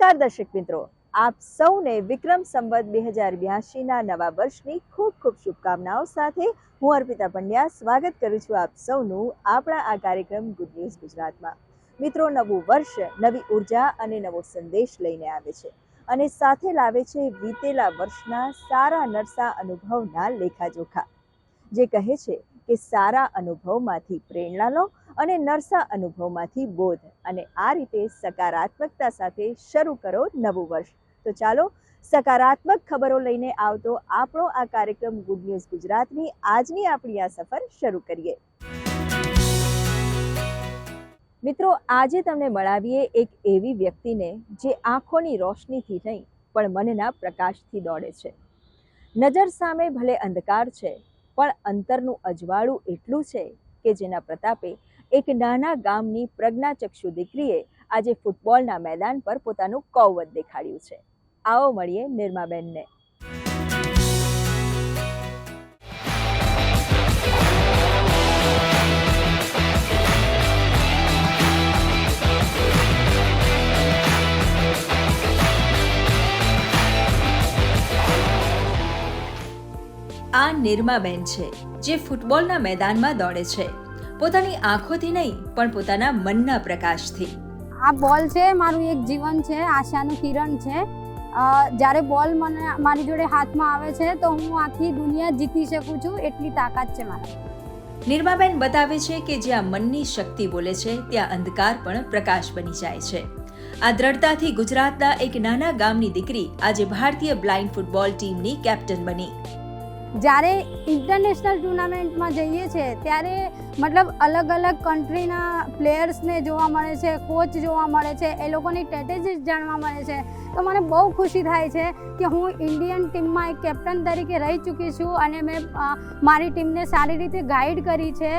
નમસ્કાર દર્શક મિત્રો. આપ સૌને વિક્રમ સંવત બે હજાર બ્યાસીના નવા વર્ષની ખૂબ ખૂબ શુભકામનાઓ સાથે હું અર્પિતા પંડ્યા સ્વાગત કરું છું આપ સૌનું આપણા આ કાર્યક્રમ ગુડ ન્યૂઝ ગુજરાતમાં. મિત્રો, નવું વર્ષ, નવી ઊર્જા અને નવો સંદેશ લઈને આવે છે અને સાથે લાવે છે વીતેલા વર્ષના સારા નરસા અનુભવના લેખાજોખા. જે કહે છે કે સારા અનુભવમાંથી પ્રેરણા લો અને નરસા અનુભવમાંથી બોધ અને આ રીતે સકારાત્મકતા સાથે શરૂ કરો નવું વર્ષ. તો ચાલો સકારાત્મક ખબરો લઈને આવતો આપણો આ કાર્યક્રમ ગુડ ન્યૂઝ ગુજરાતની આજની આપણી આ સફર શરૂ કરીએ. મિત્રો, આજે તમને મળાવીએ એક એવી વ્યક્તિને જે આંખોની રોશનીથી નહીં, પણ મનના પ્રકાશથી દોડે છે. નજર સામે ભલે અંધકાર છે, પણ અંતરનું અજવાળું એટલું છે કે જેના પ્રતાપે એક નાના ગામની પ્રજ્ઞાચક્ષુ દીકરીએ આજે ફૂટબોલના મેદાન પર પોતાનું કૌવત દેખાડ્યું છે. આવો મળીએ નિર્માબેનને. આ નિર્માબેન છે, જે ફૂટબોલના મેદાનમાં દોડે છે. પોતાની આંખોથી નહીં પણ પોતાના મનના પ્રકાશથી. આ બોલ છે મારું એક જીવન છે આશાનું કિરણ છે. જ્યારે બોલ મને મારી જોડે હાથમાં આવે છે તો હું આખી દુનિયા જીતી શકું છું એટલી તાકાત છે મારા. નિર્માબેન બતાવે છે કે જ્યાં મનની શક્તિ બોલે છે ત્યાં અંધકાર પણ પ્રકાશ બની જાય છે. આ દ્રઢતાથી ગુજરાતના એક નાના ગામની દીકરી આજે ભારતીય બ્લાઇન્ડ ફૂટબોલ ટીમની કેપ્ટન બની. જ્યારે ઇન્ટરનેશનલ ટુર્નામેન્ટમાં જઈએ છીએ ત્યારે મતલબ અલગ અલગ કન્ટ્રીના પ્લેયર્સને જોવા મળે છે કોચ જોવા મળે છે, એ લોકોની સ્ટ્રેટેજીસ જાણવા મળે છે. તો મને બહુ ખુશી થાય છે કે હું ઇન્ડિયન ટીમમાં એક કેપ્ટન તરીકે રહી ચૂકી છું અને મેં મારી ટીમને સારી રીતે ગાઈડ કરી છે.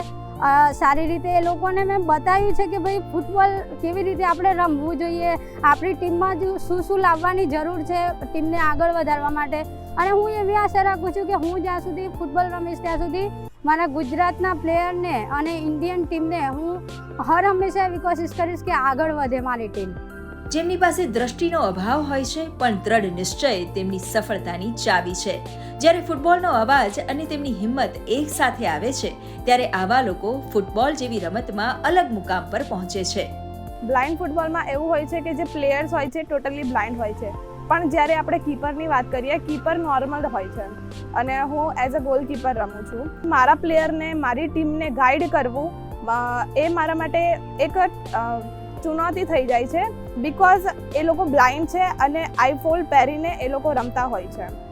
સારી રીતે એ લોકોને મેં બતાવ્યું છે કે ભાઈ ફૂટબોલ કેવી રીતે આપણે રમવું જોઈએ, આપણી ટીમમાં જ શું શું લાવવાની જરૂર છે ટીમને આગળ વધારવા માટે. અને હું એવી આશા રાખું છું કે હું જ્યાં સુધી ફૂટબોલ રમીશ ત્યાં સુધી મારા ગુજરાતના પ્લેયરને અને ઇન્ડિયન ટીમને હું હર હંમેશા એવી કોશિશ કરીશ કે આગળ વધે મારી ટીમ. જેમની પાસે દ્રષ્ટિનો અભાવ હોય છે, પણ દ્રઢ નિશ્ચય તેમની સફળતાની ચાવી છે. જ્યારે ફૂટબોલનો અવાજ અને તેમની હિંમત એક સાથે આવે છે, ત્યારે આવા લોકો ફૂટબોલ જેવી રમતમાં અલગ મુકામ પર પહોંચે છે. બ્લાઇન્ડ ફૂટબોલમાં એવું હોય છે કે જે પ્લેયર્સ હોય છે ટોટલી બ્લાઇન્ડ હોય છે. પણ જ્યારે આપણે કીપરની વાત કરીએ, કીપર નોર્મલ હોય છે. અને હું એઝ અ ગોલકીપર રમું છું. મારા પ્લેયરને, મારી ટીમને ગાઈડ કરવું એ મારા માટે એક ચુનૌતી થઈ જાય છે. બિકોઝ એ લોકો બ્લાઇન્ડ છે અને આઈફોલ પહેરીને એ લોકો રમતા હોય છે.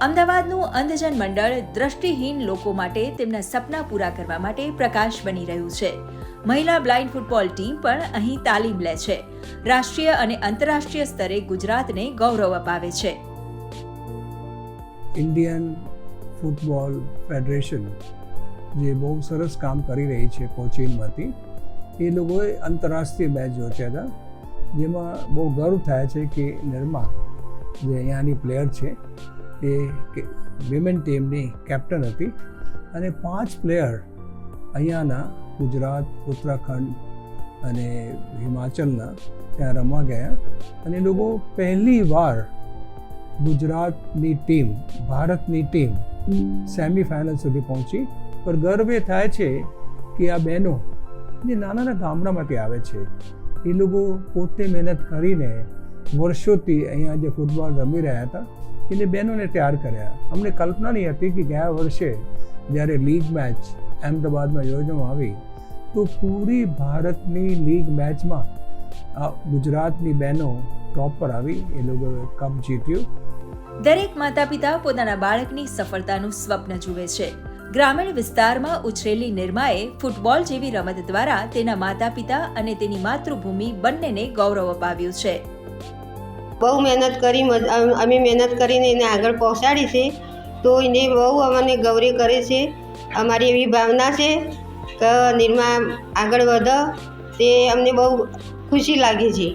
અમદાવાદનું અંધજન મંડળ દ્રષ્ટિહીન લોકો માટે તેમના સપના પૂરા કરવા માટે પ્રકાશ બની રહ્યું છે. મહિલા બ્લાઇન્ડ ફૂટબોલ ટીમ પણ અહીં તાલીમ લે છે. રાષ્ટ્રીય અને આંતરરાષ્ટ્રીય સ્તરે ગુજરાતને ગૌરવ અપાવે છે. ઇન્ડિયન ફૂટબોલ ફેડરેશન જે બહુ સરસ કામ કરી રહી છે કોચિંગમાંથી એ લોકોએ આંતરરાષ્ટ્રીય મેચ યોજ્યા હતા. જેમાં બહુ ગર્વ થાય છે કે નિર્મા જે અહીંયાની પ્લેયર છે એ વિમેન ટીમની કેપ્ટન હતી અને પાંચ પ્લેયર અહીંયાના ગુજરાત, ઉત્તરાખંડ અને હિમાચલના ત્યાં રમવા ગયા અને એ લોકો પહેલી વાર ગુજરાતની ટીમ ભારતની ટીમ સેમિફાઇનલ સુધી પહોંચી. પણ ગર્વ એ થાય છે કે આ બહેનો જે નાના નાના ગામડામાંથી આવે છે એ લોકો પોતે મહેનત કરીને વર્ષોથી અહીંયા જે ફૂટબોલ રમી રહ્યા હતા, એને બહેનોને તૈયાર કર્યા. અમને કલ્પના નહીં હતી કે ગયા વર્ષે જ્યારે લીગ મેચ અહેમદાબાદમાં યોજવામાં આવી, તો પૂરી ભારતની લીગ મેચમાં ગુજરાતની બહેનો ટોપ પર આવી, એ લોકોએ કપ જીત્યું. દરેક માતા પિતા પોતાના બાળકની સફળતાનું સ્વપ્ન જુએ છે. ગ્રામીણ વિસ્તારમાં ઉછરેલી નિર્માએ ફૂટબોલ જેવી રમત દ્વારા તેના માતા પિતા અને તેની માતૃભૂમિ બંનેને ગૌરવ અપાવ્યું છે. બહુ મહેનત કરી અમે મહેનત કરીને એને આગળ પહોંચાડી છે. તો એને બહુ અમને ગૌરવ કરે છે. અમારી એવી ભાવના છે કે નિર્મા આગળ વધે તે અમને બહુ ખુશી લાગે છે.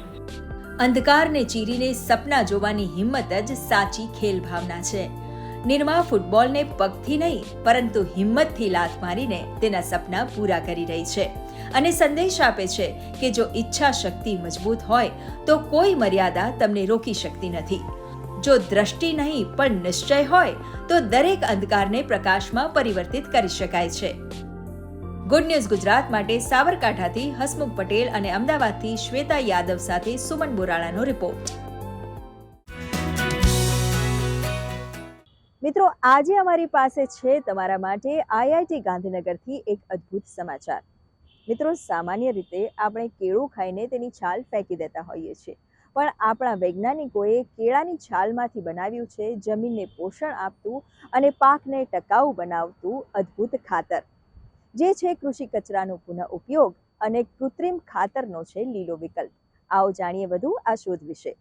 અંધકારને ચીરીને સપના જોવાની હિંમત જ સાચી ખેલ ભાવના છે. નિરમા ફૂટબોલને પગથી નહીં, પરંતુ હિંમતથી લાત મારીને તેના સપના પૂરા કરી રહી છે. અને સંદેશ આપે છે કે જો ઈચ્છા શક્તિ મજબૂત હોય, તો કોઈ મર્યાદા તમને રોકી શકતી નથી. જો દ્રષ્ટિ નહીં, પણ નિશ્ચય હોય, તો દરેક અંધકારને પ્રકાશમાં પરિવર્તિત કરી શકાય છે. ગુડ ન્યૂઝ ગુજરાત માટે સાબરકાંઠાથી હસમુખ પટેલ અને અમદાવાદથી શ્વેતા યાદવ સાથે સુમન બોરાળાનો રિપોર્ટ. મિત્રો, આજે અમારી પાસે છે તમારા માટે આઈઆઈટી ગાંધીનગરથી એક અદ્ભુત સમાચાર. મિત્રો, સામાન્ય રીતે આપણે કેળું ખાઈને તેની છાલ ફેંકી દેતા હોઈએ છીએ. પણ આપણા વૈજ્ઞાનિકોએ કેળાની છાલમાંથી બનાવ્યું છે જમીનને પોષણ આપતું અને પાકને ટકાઉ બનાવતું અદ્ભુત ખાતર. જે છે કૃષિ કચરાનો પુનઃ ઉપયોગ અને કૃત્રિમ ખાતરનો છે લીલો વિકલ્પ. આવો જાણીએ વધુ આ શોધ વિશે.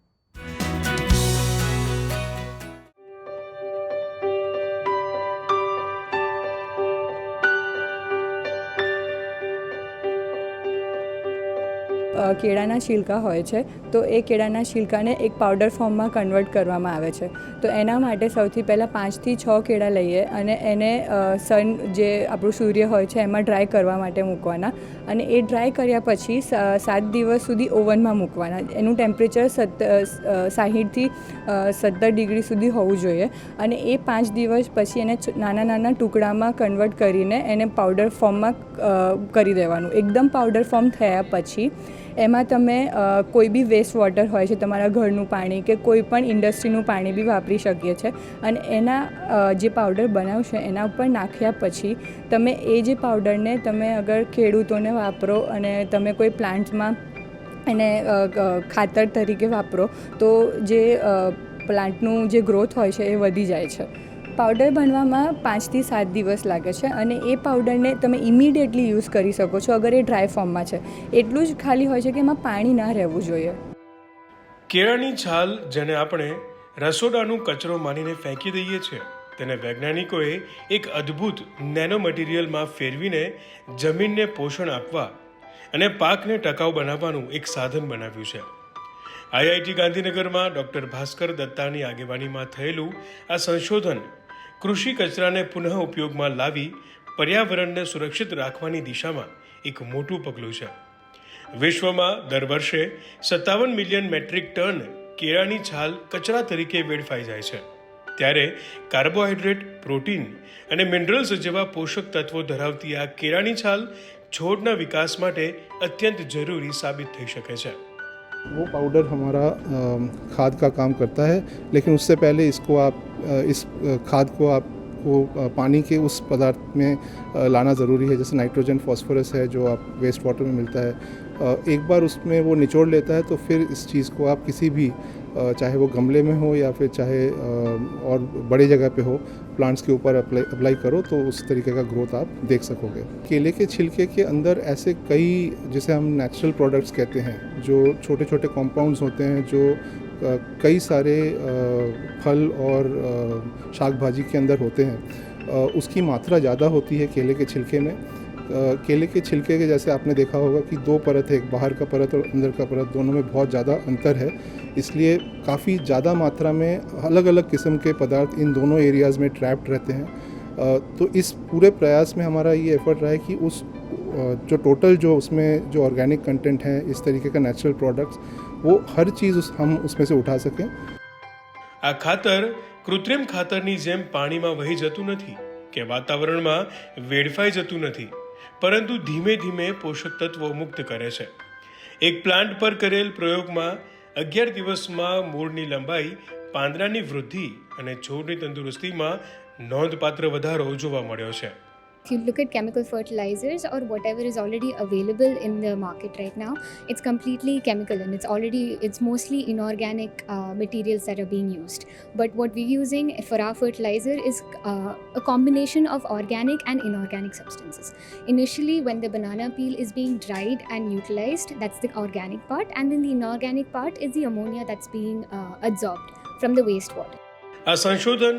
કેળાના છિલકા હોય છે, તો એ કેળાના છિલકાને એક પાવડર ફોર્મમાં કન્વર્ટ કરવામાં આવે છે. તો એના માટે સૌથી પહેલાં પાંચથી છ કેળા લઈએ અને એને સન જે આપણું સૂર્ય હોય છે એમાં ડ્રાય કરવા માટે મૂકવાના. અને એ ડ્રાય કર્યા પછી સાત દિવસ સુધી ઓવનમાં મૂકવાના. એનું ટેમ્પરેચર સત્તર સાહીઠથી સત્તર ડિગ્રી સુધી હોવું જોઈએ. અને એ પાંચ દિવસ પછી એને નાના નાના ટુકડામાં કન્વર્ટ કરીને એને પાવડર ફોર્મમાં કરી દેવાનું. એકદમ પાવડર ફોર્મ થયા પછી એમાં તમે કોઈ બી વેસ્ટ વોટર હોય છે, તમારા ઘરનું પાણી કે કોઈ પણ ઇન્ડસ્ટ્રીનું પાણી બી વાપરી શકીએ છીએ અને એના જે પાવડર બનાવશો, એના ઉપર નાખ્યા પછી તમે એ જે પાવડરને તમે અગર ખેડૂતોને વાપરો અને તમે કોઈ પ્લાન્ટ્સમાં એને ખાતર તરીકે વાપરો, તો જે પ્લાન્ટનું જે ગ્રોથ હોય છે એ વધી જાય છે. પાવડર બનવામાં પાંચથી સાત દિવસ લાગે છે અને એ પાવડરને તમે ઇમિડિયેટલી યુઝ કરી શકો છો, અગર એ ડ્રાય ફોર્મમાં છે. એટલું જ ખાલી હોય છે કે એમાં પાણી ના રહેવું જોઈએ. કેળાની છાલ જેને આપણે રસોડાનું કચરો માનીને ફેંકી દઈએ છીએ, તેને વૈજ્ઞાનિકોએ એક અદ્ભુત નેનો મટીરિયલમાં ફેરવીને જમીનને પોષણ આપવા અને પાકને ટકાઉ બનાવવાનું એક સાધન બનાવ્યું છે. આઈઆઈટી ગાંધીનગરમાં ડૉક્ટર ભાસ્કર દત્તાની આગેવાનીમાં થયેલું આ સંશોધન કૃષિ કચરાને પુનઃ ઉપયોગમાં લાવી પર્યાવરણને સુરક્ષિત રાખવાની દિશામાં એક મોટું પગલું છે. વિશ્વમાં દર વર્ષે સત્તાવન મિલિયન મેટ્રિક ટન કેળાની છાલ કચરા તરીકે વેડફાઈ જાય છે. ત્યારે કાર્બોહાઈડ્રેટ, પ્રોટીન અને મિનરલ્સ જેવા પોષક તત્વો ધરાવતી આ કેળાની છાલ છોડના વિકાસ માટે અત્યંત જરૂરી સાબિત થઈ શકે છે. वो पाउडर हमारा खाद का काम करता है लेकिन उससे पहले इसको आप इस खाद को आपको अ, पानी के उस पदार्थ में लाना ज़रूरी है जैसे नाइट्रोजन फॉस्फोरस है जो आप वेस्ट वाटर में मिलता है। एक बार उसमें वो निचोड़ लेता है तो फिर इस चीज़ को आप किसी भी चाहे वो गमले में हो या फिर चाहे और बड़ी जगह पे हो प्लांट्स के ऊपर अप्लाई अप्लाई करो तो उस तरीके का ग्रोथ आप देख सकोगे। केले के छिलके के अंदर ऐसे कई, जिसे हम नेचुरल प्रोडक्ट्स कहते हैं, जो छोटे छोटे कॉम्पाउंड्स होते हैं, जो कई सारे फल और शाक भाजी के अंदर होते हैं। उसकी मात्रा ज़्यादा होती है केले के छिलके में। केले के छिलके के जैसे आपने देखा होगा कि दो परत है एक बाहर का परत और अंदर का परत दोनों में बहुत ज़्यादा अंतर है इसलिए काफ़ी ज़्यादा मात्रा में अलग अलग किस्म के पदार्थ इन दोनों एरियाज़ में ट्रैप्ड रहते हैं अ, तो इस पूरे प्रयास में हमारा ये एफर्ट रहा है कि उस अ, जो टोटल जो उसमें जो ऑर्गेनिक कंटेंट है इस तरीके का नेचुरल प्रोडक्ट्स वो हर चीज़ उस हम उसमें से उठा सकें આ ખાતર કૃત્રિમ ખાતરની જેમ પાણીમાં વહી જતું નથી કે વાતાવરણમાં વેડફાઈ જતું નથી પરંતુ ધીમે ધીમે પોષક તત્વો મુક્ત કરે છે. એક પ્લાન્ટ પર કરેલ પ્રયોગમાં અગિયાર દિવસમાં મૂળની લંબાઈ, પાંદડાની વૃદ્ધિ અને છોડની તંદુરસ્તીમાં નોંધપાત્ર વધારો જોવા મળ્યો છે. If you look at chemical fertilizers or whatever is already available in the market right now, it's completely chemical and it's already it's mostly inorganic uh, materials that are being used. But what we're using for our fertilizer is uh, a combination of organic and inorganic substances. Initially, when the banana peel is being dried and utilized, that's the organic part, and then the inorganic part is the ammonia that's being uh, absorbed from the wastewater. આ સંશોધન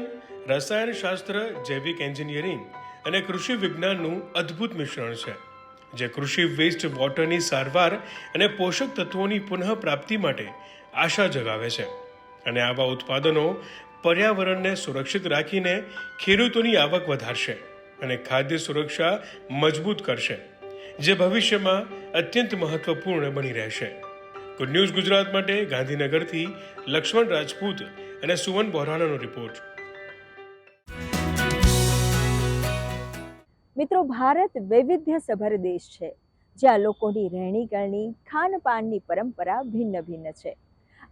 રસાયણશાસ્ત્ર જૈવિક engineering અને કૃષિ વિજ્ઞાનનું અદ્ભુત મિશ્રણ છે, જે કૃષિ વેસ્ટ વોટરની સારવાર અને પોષક તત્વોની પુનઃપ્રાપ્તિ માટે આશા જગાવે છે. અને આવા ઉત્પાદનો પર્યાવરણને સુરક્ષિત રાખીને ખેડૂતોની આવક વધારશે અને ખાદ્ય સુરક્ષા મજબૂત કરશે, જે ભવિષ્યમાં અત્યંત મહત્વપૂર્ણ બની રહેશે. ગુડ ન્યૂઝ ગુજરાત માટે ગાંધીનગરથી લક્ષ્મણ રાજપૂત અને સુવન બોરાણાનો રિપોર્ટ મિત્રો, ભારત વૈવિધ્યસભર દેશ છે, જ્યાં લોકોની રહેણીકરણી, ખાનપાનની પરંપરા ભિન્ન ભિન્ન છે.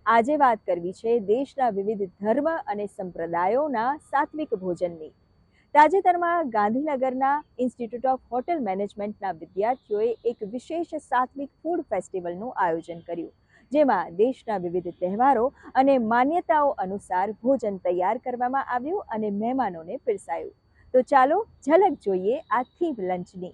આજે વાત કરવી છે દેશના વિવિધ ધર્મ અને સંપ્રદાયોના સાત્વિક ભોજનની. તાજેતરમાં ગાંધીનગરના ઇન્સ્ટિટ્યૂટ ઓફ હોટેલ મેનેજમેન્ટના વિદ્યાર્થીઓએ એક વિશેષ સાત્વિક ફૂડ ફેસ્ટિવલનું આયોજન કર્યું, જેમાં દેશના વિવિધ તહેવારો અને માન્યતાઓ અનુસાર ભોજન તૈયાર કરવામાં આવ્યું અને મહેમાનોને પીરસાયું. તો ચાલો ઝલક જોઈએ આ થીમ લંચની.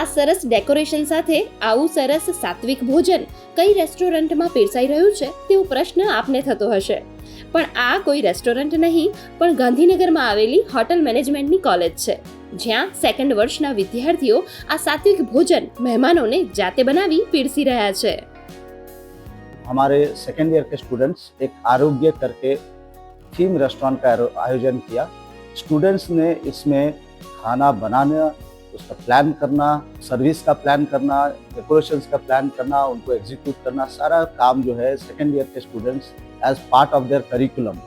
આ સરસ ડેકોરેશન સાથે આવું સરસ સાત્વિક ભોજન કઈ રેસ્ટોરન્ટમાં પીરસાઈ રહ્યું છે તેવો પ્રશ્ન આપને થતો હશે. પણ આ કોઈ રેસ્ટોરન્ટ નહીં, પણ ગાંધીનગરમાં આવેલી હોટલ મેનેજમેન્ટની કોલેજ છે. જ્યાં સેકન્ડ વર્ષના વિદ્યાર્થીઓ આ સાત્વિક ભોજન મહેમાનોને જાતે બનાવી પીરસી રહ્યા છે. हमारे सेकेंड ईयर के स्टूडेंट्स एक आरोग्य करके थीम रेस्टोरेंट का आयोजन किया। स्टूडेंट्स ने इसमें खाना बनाना, उसका प्लान करना सर्विस का प्लान करना डेकोरेशंस का प्लान करना, उनको एग्जीक्यूट करना, सारा काम जो है सेकेंड ईयर के students as part of their curriculum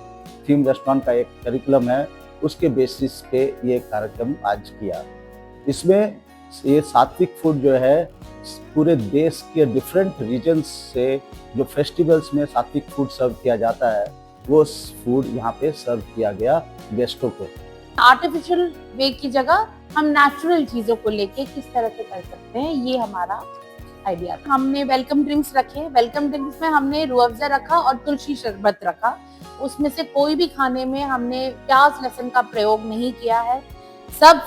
theme restaurant का एक करिकुलम है, उसके बेसिस पे ये कार्यक्रम आज किया। इसमें ये सात्विक फ़ूड जो है, पूरे देश के डिफरेंट रीजन्स से जो फेस्टिवल्स में सात्विक फ़ूड सर्व किया जाता है, वो फ़ूड यहाँ पे सर्व किया गया गेस्टों को। आर्टिफिशियल वे की जगह हम नेचुरल चीज़ों को लेके किस तरह से कर सकते हैं, ये हमारा आइडिया हमने वेलकम ड्रिंक्स रखे वेलकम ड्रिंक्स में हमने रूअफ़ज़ा रखा और तुलसी शरबत रखा। उसमें से कोई भी खाने में हमने प्याज लहसुन का प्रयोग नहीं किया है। सब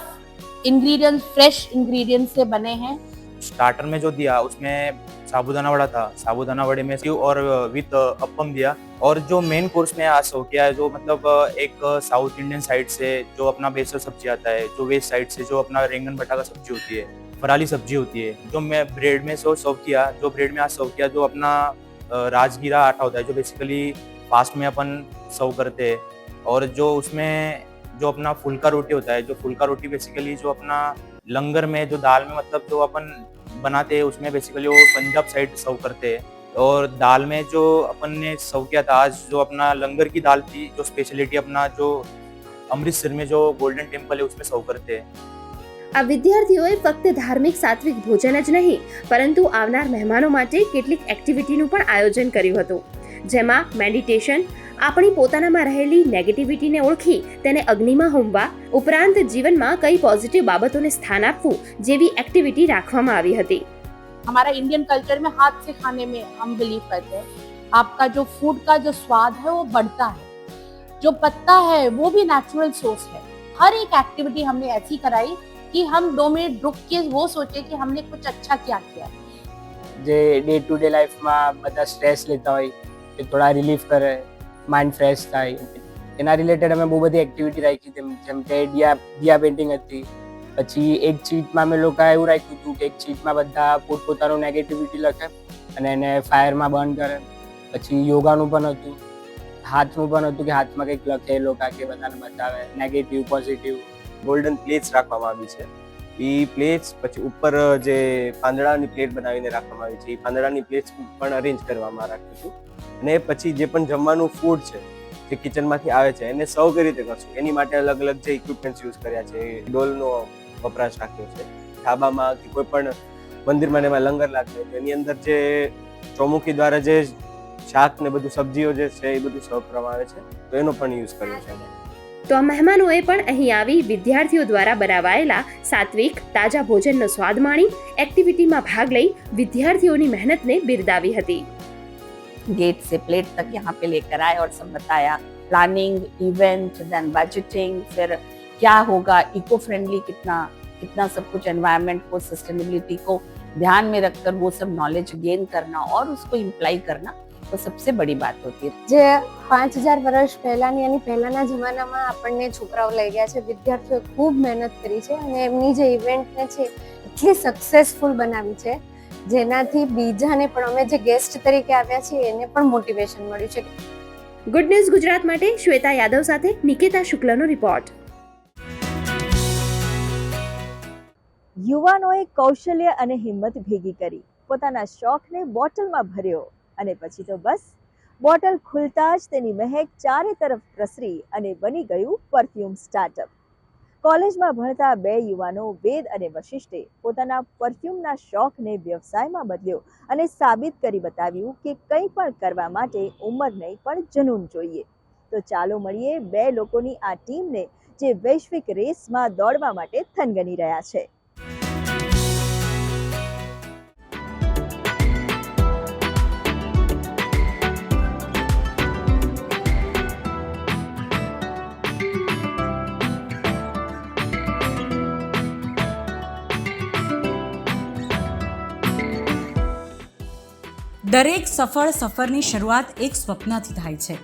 इंग्रेडिएंट्स फ्रेश इंग्रेडिएंट्स से बने हैं। स्टार्टर में जो दिया, उसमें साबूदाना वड़ा था। साबूदाना वड़े में स्यू और विथ अप्पम दिया। और जो मेन कोर्स में आज सर्व किया है, जो मतलब एक साउथ इंडियन साइड से जो अपना बेसल सब्ज़ी आता है, जो वेस्ट साइड से जो अपना रेंगन भट्टा का सब्ज़ी होती है फराली सब्ज़ी होती है, जो मैं ब्रेड में सो सर्व किया, जो ब्रेड में आज सर्व किया, जो अपना राजगीरा आटा होता है, जो बेसिकली फास्ट में अपन सर्व करते हैं। और जो उसमें जो अपना फुल्का रोटी होता है जो फुल्का रोटी बेसिकली जो अपना लंगर में जो दाल में मतलब जो अपन बनाते हैं उसमें बेसिकली वो पंजाब साइड सर्व करते हैं और दाल में जो अपन ने सर्व किया था आज जो अपना लंगर की दाल थी जो स्पेशलिटी अपना जो अमृतसर में जो गोल्डन टेम्पल है उसमें सर्व करते हैं આ વિદ્યાર્થીઓએ ફક્ત ધાર્મિક સાત્વિક ભોજન જ નહીં પરંતુ આવનાર મહેમાનો માટે કેટલીક એક્ટિવિટીનું પણ આયોજન કર્યું હતું જેમાં મેડિટેશન આપણી પોતાનામાં રહેલી નેગેટિવિટીને ઓળખી તેને અગ્નિમાં હોમવા ઉપરાંત જીવનમાં કઈ પોઝિટિવ બાબતોને સ્થાન આપવું જેવી એક્ટિવિટી રાખવામાં આવી હતી हमारा इंडियन कल्चर में हाथ से खाने में हम बिलीव करते हैं आपका जो फूड का जो स्वाद है वो बढ़ता है जो पत्ता है वो भी नेचुरल सोर्स है हर एक एक्टिविटी हमने ऐसी कराई कि हम दो मिनट रुक के वो सोचे कि हमने कुछ अच्छा क्या किया જે ડે ટુ ડે લાઈફમાં બધા સ્ટ્રેસ લેતા હોય એ થોડા રિલીફ કરે માઇન્ડ ફ્રેશ થાય. એના રિલેટેડ અમે બહુ બધી એક્ટિવિટી રાખી તેમ જેમ કે ડિયા ડિયા પેઇન્ટિંગ હતી. પછી એક ચીટમાં અમે લોકો એવું રાખ્યું હતું કે એક ચીટમાં બધા પોતપોતાનું નેગેટિવિટી લખે અને એને ફાયરમાં બર્ન કરે. પછી યોગાનું પણ હતું. હાથનું પણ હતું કે હાથમાં કંઈક લખે લોકો કે બધાને બતાવે. નેગેટિવ પોઝિટિવ ગોલ્ડન પ્લેટ્સ રાખવામાં આવી છે. એ પ્લેટ્સ પછી ઉપર જે પાંદડાની પ્લેટ બનાવીને રાખવામાં આવી છે એ પાંદડાની પ્લેટ્સ પણ અરેન્જ કરવામાં રાખ્યું છું અને પછી જે પણ જમવાનું ફૂડ છે, જે કિચનમાંથી આવે છે, એને સર્વ કઈ રીતે કરશું? એની માટે અલગ અલગ જે ઇક્વિપમેન્ટ્સ યુઝ કર્યા છે, ડોલનો વપરાશ રાખ્યો છે. ઢાબામાં કે કોઈ પણ મંદિરમાં એમાં લંગર લાગે, તો એની અંદર જે ચોમુખી દ્વારા જે શાક ને બધું, સબ્જીઓ જે છે, એ બધું સર્વ કરવામાં આવે છે. તો એનો પણ યુઝ કર્યો છે. તો આ મહેમાનોએ પણ અહીં આવી વિદ્યાર્થીઓ દ્વારા બનાવાયેલા સાત્વિક તાજા ભોજનનો સ્વાદ માણી એક્ટિવિટીમાં ભાગ લઈ વિદ્યાર્થીઓની મહેનતને બિરદાવી હતી गेट से प्लेट तक यहाँ पे लेकर आए और सब बताया प्लानिंग इवेंट देन बजटिंग फिर क्या होगा इको फ्रेंडली कितना कितना सब कुछ एनवायरनमेंट को सस्टेनेबिलिटी को ध्यान में रखकर वो सब नॉलेज गेन करना और उसको इम्प्लाई करना तो सबसे बड़ी बात होती है જે પાંચ હજાર વર્ષ પહેલાની અને પહેલાના જમાનામાં આપણને છોકરાઓ લઈ ગયા છે વિદ્યાર્થીઓએ ખૂબ મહેનત કરી છે અને એમની જે ઇવેન્ટને છે એટલી સક્સેસફુલ બનાવી છે જેનાથી બીજાને પણ અમે જે ગેસ્ટ તરીકે આવ્યા છીએ એને પણ મોટિવેશન મળ્યું છે ગુડ ન્યૂઝ ગુજરાત માટે શ્વેતા યાદવ સાથે નિકેતા શુક્લનો રિપોર્ટ યુવાનોએ કૌશલ્ય અને હિંમત ભેગી કરી પોતાના શોખને બોટલમાં ભર્યો અને પછી તો બસ. બોટલ ખુલતા જ તેની મહેક ચારે તરફ પ્રસરી અને બની ગયું પરફ્યુમ સ્ટાર્ટઅપ. કોલેજમાં ભણતા બે યુવાનો વેદ અને વશિષ્ઠે પોતાના પરફ્યુમના શોખને વ્યવસાયમાં બદલ્યો અને સાબિત કરી બતાવ્યું કે કંઈ પણ કરવા માટે ઉંમર નહીં, પણ જનૂન જોઈએ. તો ચાલો મળીએ બે લોકોની આ ટીમને જે વૈશ્વિક રેસમાં દોડવા માટે થનગની રહ્યા છે. દરેક સફળ સફરની શરૂઆત એક સ્વપ્નથી થાય છે.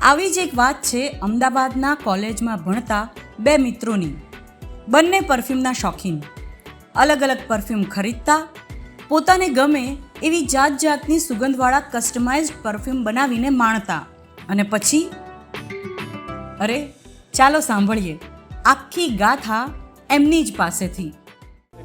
આવી જ એક વાત છે અમદાવાદના કોલેજમાં ભણતા બે મિત્રોની. બંને પરફ્યુમના શોખીન. અલગ અલગ પરફ્યુમ ખરીદતા. પોતાને ગમે એવી જાત જાતની સુગંધવાળા કસ્ટમાઇઝડ પરફ્યુમ બનાવીને માણતા. અને પછી? અરે, ચાલો સાંભળીએ. આખી ગાથા એમની જ પાસેથી.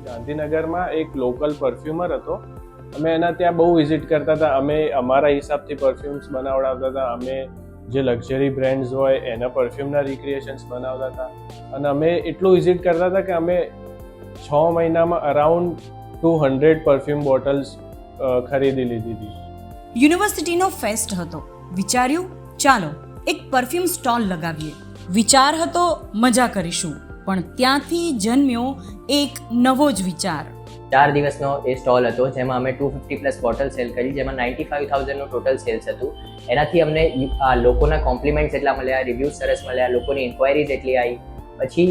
ગાંધીનગરમાં એક લોકલ પરફ્યુમર હતો. અમે એના ત્યાં બહુ વિઝિટ કરતા હતા. અમે અમારા હિસાબથી પરફ્યુમ્સ બનાવડાવતા હતા. અમે જે લક્ઝરી બ્રાન્ડ્સ હોય, એના પરફ્યુમના રિક્રિએશન્સ બનાવતા હતા. અને અમે એટલું વિઝિટ કરતા હતા કે અમે છ મહિનામાં around two hundred perfume bottles ખરીદી લીધી હતી. યુનિવર્સિટીનો ફેસ્ટ હતો. વિચાર્યું, ચાલો એક પરફ્યુમ સ્ટોલ લગાવીએ. વિચાર હતો, મજા કરીશું. પણ ત્યાંથી જન્મ્યો એક નવો જ વિચાર. ચાર દિવસનો એ સ્ટોલ હતો, જેમાં અમે two fifty plus bottle sale કરી, જેમાં નાઇન્ટી ફાઇવ થાઉઝન્ડનું ટોટલ સેલ્સ હતું. એનાથી અમને આ લોકોના કોમ્પ્લિમેન્ટ્સ એટલા મળ્યા રિવ્યૂઝ સરસ મળ્યા, લોકોની ઇન્ક્વાયરીઝ એટલી આવી પછી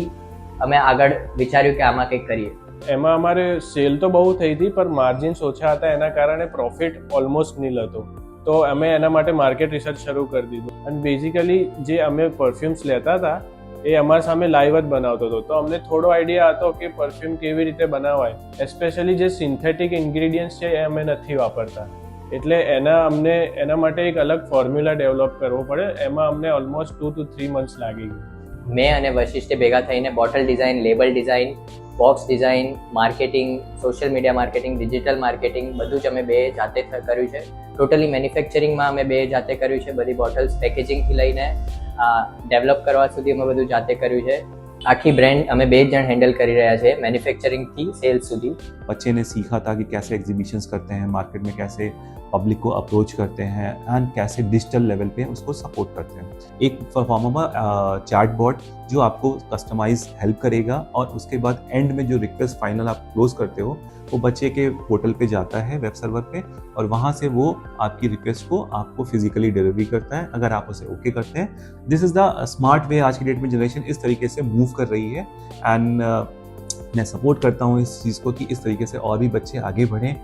અમે આગળ વિચાર્યું કે આમાં કંઈક કરીએ. એમાં અમારે સેલ તો બહુ થઈ હતી, પણ માર્જિન્સ ઓછા હતા, એના કારણે પ્રોફિટ ઓલમોસ્ટ નીલ હતો. તો અમે એના માટે માર્કેટ રિસર્ચ શરૂ કરી દીધું. અને બેઝિકલી જે અમે પરફ્યુમ્સ લેતા હતા એ અમારા સામે લાઈવ જ બનાવતો હતો. તો અમને થોડો આઈડિયા હતો કે પરફ્યુમ કેવી રીતે બનાવાય. એસ્પેશિયલી જે સિન્થેટિક ઇન્ગ્રીડિયન્ટ્સ છે એ અમે નથી વાપરતા. એટલે એના અમને, એના માટે એક અલગ ફોર્મ્યુલા ડેવલપ કરવો પડે. એમાં અમને almost two two three months લાગી ગયું. મેં અને વશિષ્ઠે ભેગા થઈને bottle design label design box design marketing social media marketing digital marketing બધું જ અમે બે જાતે કર્યું છે. ટોટલી મેન્યુફેક્ચરિંગમાં અમે બે જાતે કર્યું છે. બધી બોટલ્સ પેકેજિંગથી લઈને ડેવલપ કરવા સુધી અમે બધું જાતે કર્યું છે આખી બ્રાન્ડ અમે બે જ જણ હેન્ડલ કરી રહ્યા છે મેન્યુફેક્ચરિંગથી સેલ્સ સુધી बच्चे ने सीखा था कि कैसे एग्जीबिशंस करते हैं मार्केट में कैसे पब्लिक को अप्रोच करते हैं एंड कैसे डिजिटल लेवल पे उसको सपोर्ट करते हैं एक फॉर्म ऑफ चैट बोर्ड जो आपको कस्टमाइज हेल्प करेगा और उसके बाद एंड में जो रिक्वेस्ट फाइनल आप क्लोज करते हो वो बच्चे के पोर्टल पे जाता है वेब सर्वर पे और वहाँ से वो आपकी रिक्वेस्ट को आपको फिजिकली डिलीवरी करता है अगर आप उसे ओके करते हैं this is the smart way आज की डेट में जनरेशन इस तरीके से मूव कर रही है एंड मैं सपोर्ट करता हूँ इस चीज़ को कि इस तरीके से और भी बच्चे आगे बढ़ें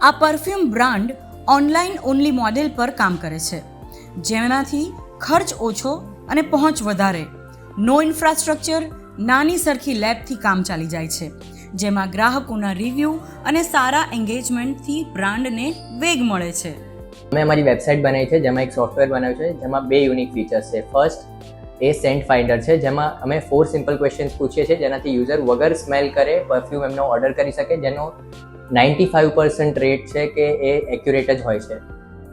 આ perfume brand online only model પર કામ કરે છે જેનાથી ખર્ચ ઓછો અને પહોંચ વધારે નો ઇન્ફ્રાસ્ટ્રક્ચર નાની સરખી લેબથી કામ ચાલી જાય છે જેમાં ગ્રાહકોના રિવ્યૂ અને સારા એન્ગેજમેન્ટથી બ્રાન્ડને વેગ મળે છે. મેં અમારી વેબસાઇટ બનાવી છે જેમાં એક સોફ્ટવેર બનાવ્યું છે જેમાં બે યુનિક ફીચર્સ છે. ફર્સ્ટ એ સેન્ટ ફાઇન્ડર છે જેમાં અમે ફોર સિમ્પલ ક્વેશ્ચન્સ પૂછીએ છીએ જેનાથી યુઝર વગર સ્મેલ કરે પરફ્યુમ એમનો ઓર્ડર કરી શકે જેનો નાઇન્ટી ફાઇવ પર્સન્ટ રેટ છે કે એ એક્યુરેટ જ હોય છે.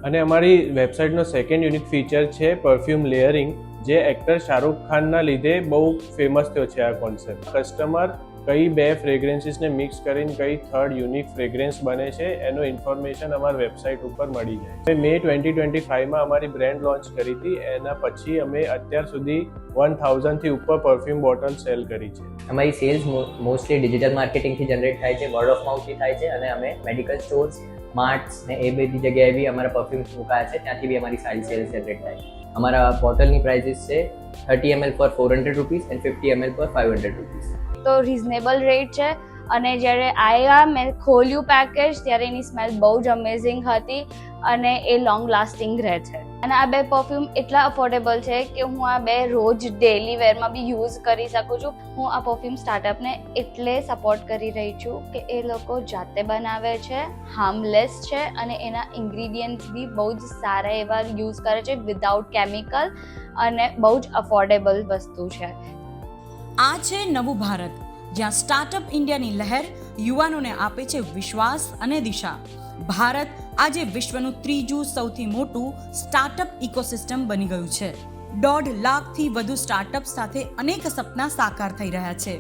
અને અમારી વેબસાઇટનો સેકન્ડ યુનિક ફીચર છે પરફ્યુમ લેયરિંગ જે એક્ટર શાહરૂખ ખાનના લીધે બહુ ફેમસ થયો છે આ કોન્સેપ્ટ કસ્ટમર કઈ બે ફ્રેગ્રન્સીસને મિક્સ કરીને કઈ થર્ડ યુનિક ફ્રેગ્રન્સ બને છે, એનો ઇન્ફોર્મેશન અમારી વેબસાઇટ ઉપર મળી જાય. મે ટ્વેન્ટી ટ્વેન્ટી ફાઇવમાં અમારી બ્રેન્ડ લોન્ચ કરી હતી, એના પછી અમે અત્યાર સુધી વન થાઉઝન્ડથી ઉપર પરફ્યુમ બોટલ સેલ કરી છે. અમારી સેલ્સ મોસ્ટલી ડિજિટલ માર્કેટિંગથી જનરેટ થાય છે વર્ડ ઓફ માઉથથી થાય છે, અને અમે મેડિકલ સ્ટોર્સ માર્ટ્સ ને એ બધી જગ્યાએ બી અમારા પરફ્યુમ્સ મુકાયા છે, ત્યાંથી બી અમારી સારી સેલ્સ જનરેટ થાય અમારા બોટલની પ્રાઇસીસ છે થર્ટી એમએલ પર four hundred rupees and fifty ML પર ફાઇવ હંડ્રેડ રૂપીસ તો રિઝનેબલ રેટ છે. અને જ્યારે આવ્યા મેં ખોલ્યું પેકેજ ત્યારે એની સ્મેલ બહુ જ અમેઝિંગ હતી અને એ લોંગ લાસ્ટિંગ રહે છે. અને આ બે પરફ્યુમ એટલા અફોર્ડેબલ છે કે હું આ બે રોજ ડેલી વેરમાં બી યુઝ કરી શકું છું. હું આ પરફ્યુમ સ્ટાર્ટઅપને એટલે સપોર્ટ કરી રહી છું કે એ લોકો જાતે બનાવે છે હાર્મલેસ છે અને એના ઇન્ગ્રીડિયન્ટ્સ બી બહુ જ સારા એવા યુઝ કરે છે વિધાઉટ કેમિકલ અને બહુ જ અફોર્ડેબલ વસ્તુ છે. આ છે નવું ભારત, જ્યાં સ્ટાર્ટઅપ ઇન્ડિયાની લહેર યુવાનોને આપે છે વિશ્વાસ અને દિશા. ભારત આજે વિશ્વનું ત્રીજું સૌથી મોટું સ્ટાર્ટઅપ ઇકોસિસ્ટમ બની ગયું છે. દોઢ લાખથી વધુ સ્ટાર્ટઅપ સાથે અનેક સપના સાકાર થઈ રહ્યા છે.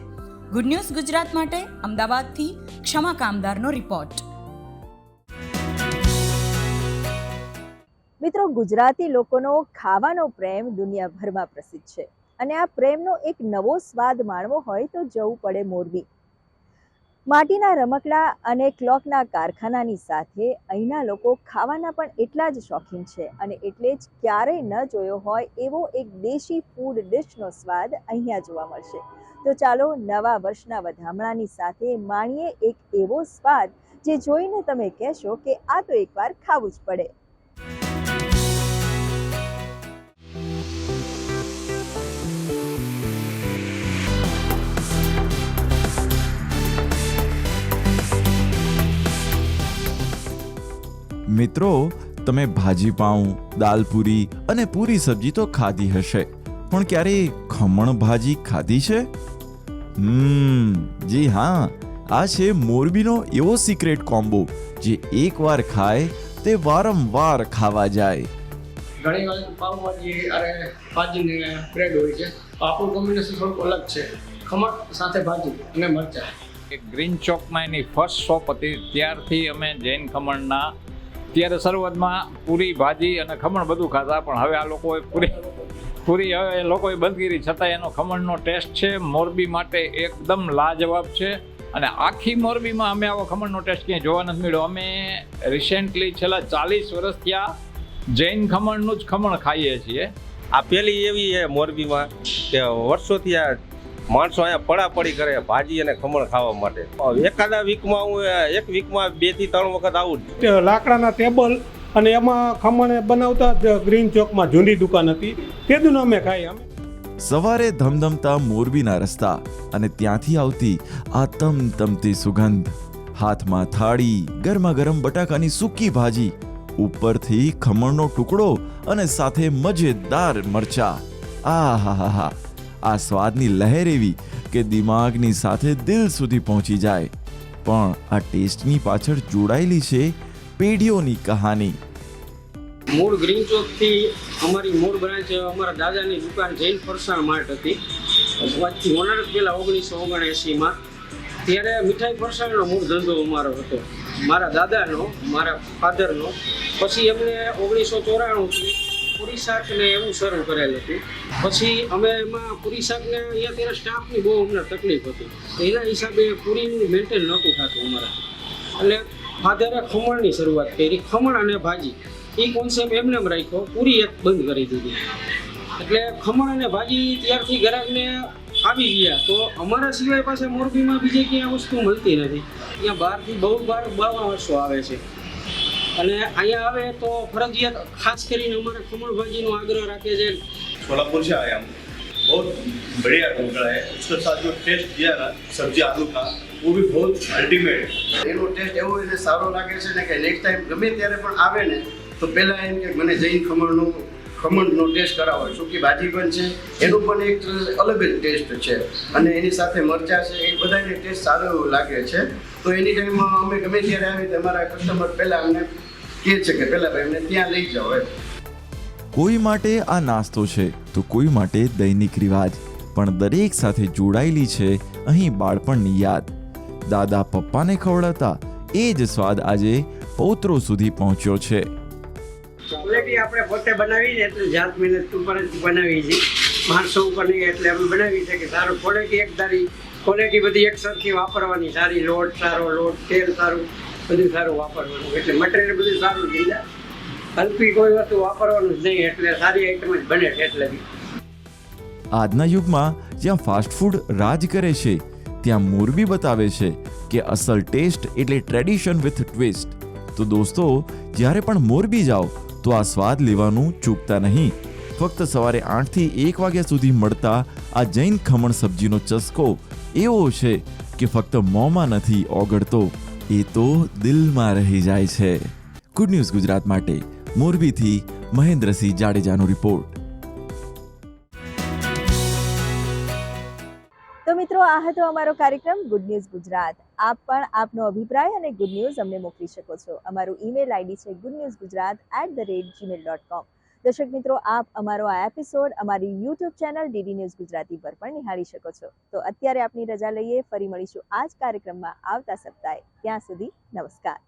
ગુડ ન્યૂઝ ગુજરાત માટે, અમદાવાદથી ક્ષમા કામદારનો રિપોર્ટ મિત્રો, ગુજરાતી લોકોનો ખાવાનો પ્રેમ દુનિયાભરમાં પ્રસિદ્ધ છે. અને આ પ્રેમનો એક નવો સ્વાદ માણવો હોય તો જવું પડે મોરબી. માટીના રમકડા અને ક્લોકના કારખાનાની સાથે અહીંના લોકો ખાવાના પણ એટલા જ શોખીન છે અને એટલે જ ક્યારેય ન જોયો હોય એવો એક દેશી ફૂડ ડિશનો સ્વાદ અહીંયા જોવા મળશે. તો ચાલો નવા વર્ષના વધામણાની સાથે માણીએ એક એવો સ્વાદ જે જોઈને તમે કહેશો કે આ તો એકવાર ખાવું જ પડે. મિત્રો તમે ભાજી પાઉં દાલપુરી અને પૂરી સબ્જી તો ખાધી હશે. પણ ક્યારે ખમણ ભાજી ખાધી છે? હમ જી હા. આ છે મોરબીનો એવો સિક્રેટ કોમ્બો જે એકવાર ખાય તે વારંવાર ખાવા જાય. ઘણી વાર પાવભાજી અરે ભાજી ને બ્રેડ હોય છે આપણું કોમ્બિનેશન થોડુંક અલગ છે. ખમણ સાથે ભાજી અને મરચાં. ગ્રીન ચોકમાં એની ફર્સ્ટ શોપ હતી. ત્યારથી અમે જૈન ખમણના ત્યારે શરૂઆતમાં પૂરી ભાજી અને ખમણ બધું ખાતા પણ હવે આ લોકોએ પૂરી પૂરી હવે એ લોકોએ બંધ કરી છતાં એનો ખમણનો ટેસ્ટ છે, મોરબી માટે એકદમ લાજવાબ છે. અને આખી મોરબીમાં અમે આવો ખમણનો ટેસ્ટ ક્યાંય જોવા નથી મળ્યો. અમે રિસેન્ટલી છેલ્લા ચાલીસ વર્ષથી આ જૈન ખમણનું જ ખમણ ખાઈએ છીએ. આ પેલી એવી મોરબીમાં કે વર્ષોથી આ માણસો અહીંયા પડાપડી કરે ભાજી અને ખમણ ખાવા માટે. એકાદા વીકમાં હું એક વીકમાં બેથી ત્રણ વખત આવું લાકડાના ટેબલ અને એમાં ખમણ બનાવતા જ ગ્રીન ચોકમાં જૂની દુકાન હતી. તે દિન અમે ખાઈ અમે. સવારે ધમધમતા મોરબીના રસ્તા અને ત્યાંથી આવતી આ તમતમતી સુગંધ. હાથમાં થાળી ગરમા ગરમ બટાકાની સૂકી ભાજી ઉપરથી ખમણનો ટુકડો અને સાથે મજેદાર મરચા. આ હા હા હા આ સ્વાદની લહેર એવી કે દિમાગની સાથે દિલ સુધી પહોંચી જાય. પણ આ ટેસ્ટની પાછળ જોડાયેલી છે પેઢીઓની કહાની. મૂળ ગ્રીન ચોકથી અમારી મૂળ બ્રાન્ચ, અમારા દાદાની દુકાન જૈન ફરસાણ માર્ટ હતી. આજથી ઓનર પહેલાં ઓગણીસો ઓગણએંસીમાં ત્યારે મીઠાઈ ફરસાણનો મૂળ ધંધો અમારો હતો. મારા દાદાનો, મારા ફાધરનો. પછી એમને ઓગણીસો ચોરાણુંથી પૂરી શાક ને એવું શરૂ કરેલ હતું. પછી અમે એમાં પૂરી શાકને અહીંયા ત્યારે સ્ટાફની બહુ અમને તકલીફ હતી. તો એના હિસાબે પૂરીનું મેન્ટેન નહોતું થતું અમારા. એટલે ફાધરે ખમણની શરૂઆત કરી, ખમણ અને ભાજી. એ કોન્સેપ્ટ એમને એમ રાખ્યો, પૂરી એક બંધ કરી દીધી. એટલે ખમણ અને ભાજી ત્યારથી ગ્રાહકને આવી ગયા. તો અમારા સિવાય પાસે મોરબીમાં બીજે ક્યાંય વસ્તુ મળતી નથી. ત્યાં બહારથી બહુ બાર બાવા વર્ષો આવે છે. અને અહીંયા આવે તો ફરજિયાત ખાસ કરીને અમારે ખમણ ભાજીનો આગ્રહ રાખે છે सोलापुर से आया हूँ बहुत बढ़िया ढोकला है उसके साथ जो टेस्ट दिया ना सब्जी आलू का वो भी बहुत अल्टीमेट એનો ટેસ્ટ એવો એટલે સારો લાગે છે ને કે નેક્સ્ટ ટાઈમ ગમે ત્યારે પણ આવે ને તો પહેલાં એમ કે મને જૈન ખમણનું ખમણનો ટેસ્ટ કરાવો સૂકી ભાજી પણ છે એનું પણ એક અલગ જ ટેસ્ટ છે અને એની સાથે મરચા છે એ બધાને ટેસ્ટ સારો એવો લાગે છે તો એની ટાઈમ અમે ગમે ત્યારે આવી તો અમારા કસ્ટમર પહેલાં અમને કહે છે કે પેલા ભાઈ ત્યાં લઈ જાઓ એમ. કોઈ માટે આ નાસ્તો છે તો કોઈ માટે દૈનિક રિવાજ. પણ દરેક સાથે જોડાયેલી છે અહીં બાળપણની યાદ. દાદા પપ્પાને ખવડાવતા એ જ સ્વાદ આજે પૌત્રો સુધી પહોંચ્યો છે. ચોકલેટી આપણે પોતે બનાવી છે એટલે જાત મહેનત ઉપર જ બનાવી છે માણસો ઉપર નહીં એટલે અમે બનાવી છે કે સારું ક્વોલિટી એક ધારી ક્વોલિટી બધી એક સરખી વાપરવાની. સારી લોટ સારો લોટ તેલ સારું. બધું સારું વાપરવાનું એટલે મટીરિયલ બધું સારું થઈ જાય. હલકી કોઈ વસ્તુ વાપરવાનું નહીં, એટલે સારી આઈટમ જ બને એટલે આજના યુગમાં જ્યાં ફાસ્ટ ફૂડ રાજ કરે છે, ત્યાં મોરબી બતાવે છે કે અસલ ટેસ્ટ એટલે ટ્રેડિશન વિથ ટ્વિસ્ટ તો દોસ્તો, જ્યારે પણ મોરબી જાઓ, તો આ સ્વાદ લેવાનું ચૂકતા નહીં. ફક્ત સવારે આઠથી એક વાગ્યા સુધી મળતા આ જૈન ખમણ સબ્જીનો ચસ્કો એવો છે કે ફક્ત મોંમાં નથી ઓગળતો. એ તો દિલમાં રહી જાય છે. ગુડ ન્યૂઝ ગુજરાત માટે, મોરબીથી મહેન્દ્રસિંહ જાડેજાનો રિપોર્ટ તો મિત્રો, આ હતો અમારો કાર્યક્રમ ગુડ ન્યૂઝ ગુજરાત. આપ પણ આપનો અભિપ્રાય અને ગુડ ન્યૂઝ અમને મોકલી શકો છો. અમારું ઈમેલ આઈડી છે good news Gujarat at the rate Gmail dot com દર્શક મિત્રો, આપ અમારો આ એપિસોડ અમારી YouTube channel DD News Gujarati પર પણ નિહાળી શકો છો. તો અત્યારે આપની રજા લઈએ, ફરી મળીશું આ જ કાર્યક્રમમાં આવતા સપ્તાહે. ત્યાં સુધી નમસ્કાર.